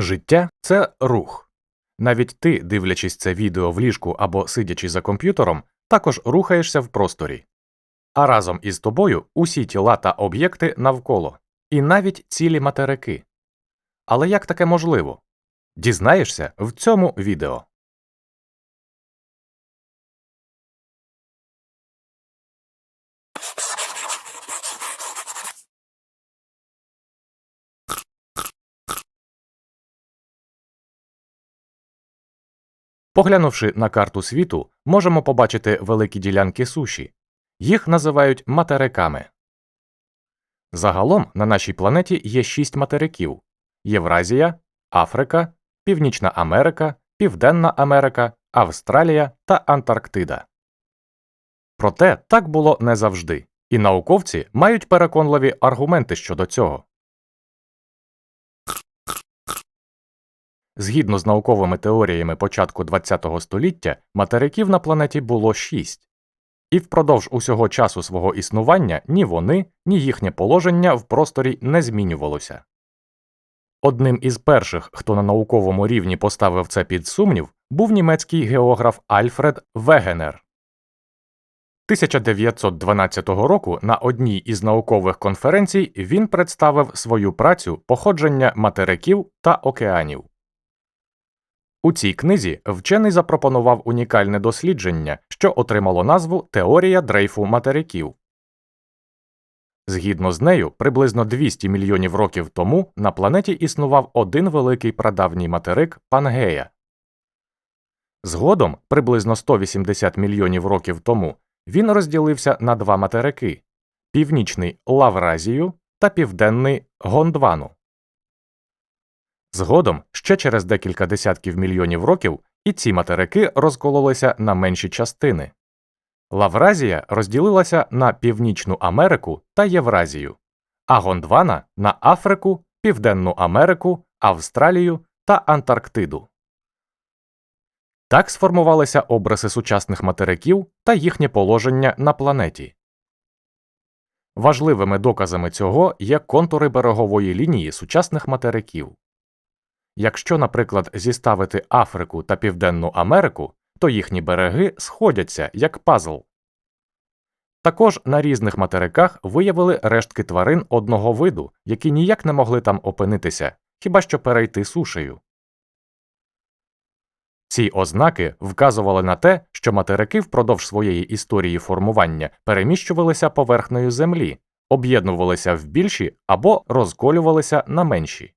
Життя це рух. Навіть ти, дивлячись це відео в ліжку або сидячи за комп'ютером, також рухаєшся в просторі. А разом із тобою усі тіла та об'єкти навколо, і навіть цілі материки. Але як таке можливо? Дізнаєшся в цьому відео. Поглянувши на карту світу, можемо побачити великі ділянки суші. Їх називають материками. Загалом на нашій планеті є шість материків Євразія, Африка, Північна Америка, Південна Америка, Австралія та Антарктида. Проте так було не завжди, і науковці мають переконливі аргументи щодо цього. Згідно з науковими теоріями початку ХХ століття, материків на планеті було шість, і впродовж усього часу свого існування ні вони, ні їхнє положення в просторі не змінювалося. Одним із перших, хто на науковому рівні поставив це під сумнів, був німецький географ Альфред Вегенер. 1912 року на одній із наукових конференцій він представив свою працю походження материків та океанів. У цій книзі вчений запропонував унікальне дослідження, що отримало назву Теорія дрейфу материків. Згідно з нею, приблизно 200 мільйонів років тому на планеті існував один великий прадавній материк Пангея. Згодом, приблизно 180 мільйонів років тому, він розділився на два материки північний Лавразію та південний Гондвану. Згодом, ще через декілька десятків мільйонів років, і ці материки розкололися на менші частини. Лавразія розділилася на Північну Америку та Євразію, а Гондвана на Африку, Південну Америку, Австралію та Антарктиду. Так сформувалися образи сучасних материків та їхнє положення на планеті. Важливими доказами цього є контури берегової лінії сучасних материків. Якщо, наприклад, зіставити Африку та Південну Америку, то їхні береги сходяться як пазл. Також на різних материках виявили рештки тварин одного виду, які ніяк не могли там опинитися, хіба що перейти сушею. Ці ознаки вказували на те, що материки впродовж своєї історії формування переміщувалися поверхнею землі, об'єднувалися в більші або розколювалися на менші.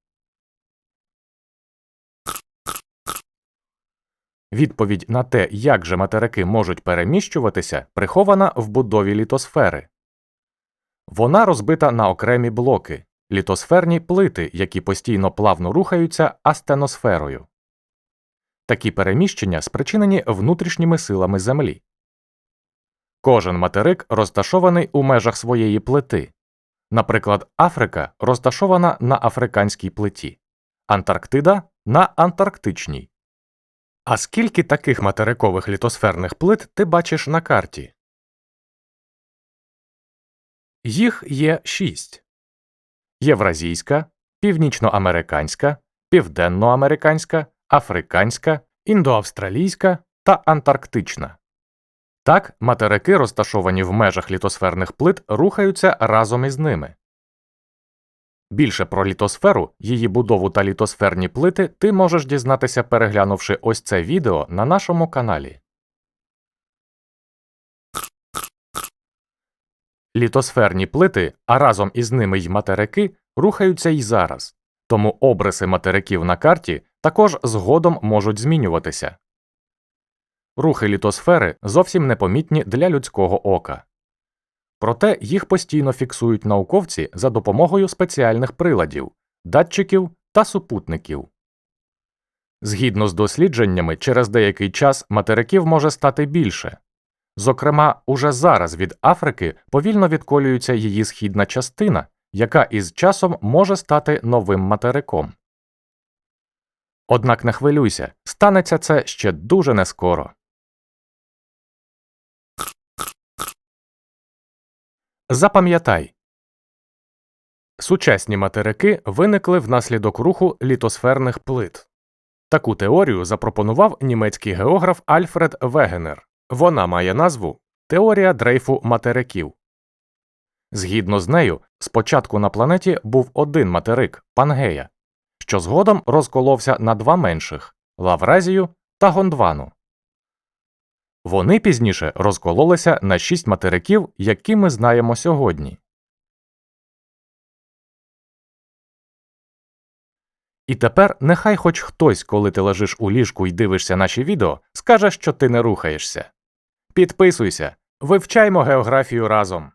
Відповідь на те, як же материки можуть переміщуватися, прихована в будові літосфери. Вона розбита на окремі блоки літосферні плити, які постійно плавно рухаються астеносферою. Такі переміщення спричинені внутрішніми силами Землі. Кожен материк розташований у межах своєї плити. Наприклад, Африка розташована на африканській плиті, Антарктида на антарктичній. А скільки таких материкових літосферних плит ти бачиш на карті? Їх є шість Євразійська, Північноамериканська, Південноамериканська, Африканська, Індоавстралійська та Антарктична. Так, материки, розташовані в межах літосферних плит, рухаються разом із ними. Більше про літосферу, її будову та літосферні плити ти можеш дізнатися, переглянувши ось це відео на нашому каналі. Літосферні плити, а разом із ними й материки, рухаються й зараз, тому обриси материків на карті також згодом можуть змінюватися. Рухи літосфери зовсім непомітні для людського ока. Проте їх постійно фіксують науковці за допомогою спеціальних приладів, датчиків та супутників. Згідно з дослідженнями, через деякий час материків може стати більше. Зокрема, уже зараз від Африки повільно відколюється її східна частина, яка із часом може стати новим материком. Однак не хвилюйся, станеться це ще дуже нескоро. Запам'ятай Сучасні материки виникли внаслідок руху літосферних плит. Таку теорію запропонував німецький географ Альфред Вегенер. Вона має назву Теорія дрейфу материків. Згідно з нею, спочатку на планеті був один материк Пангея, що згодом розколовся на два менших Лавразію та Гондвану. Вони пізніше розкололися на шість материків, які ми знаємо сьогодні. І тепер нехай хоч хтось, коли ти лежиш у ліжку і дивишся наші відео, скаже, що ти не рухаєшся. Підписуйся, вивчаймо географію разом.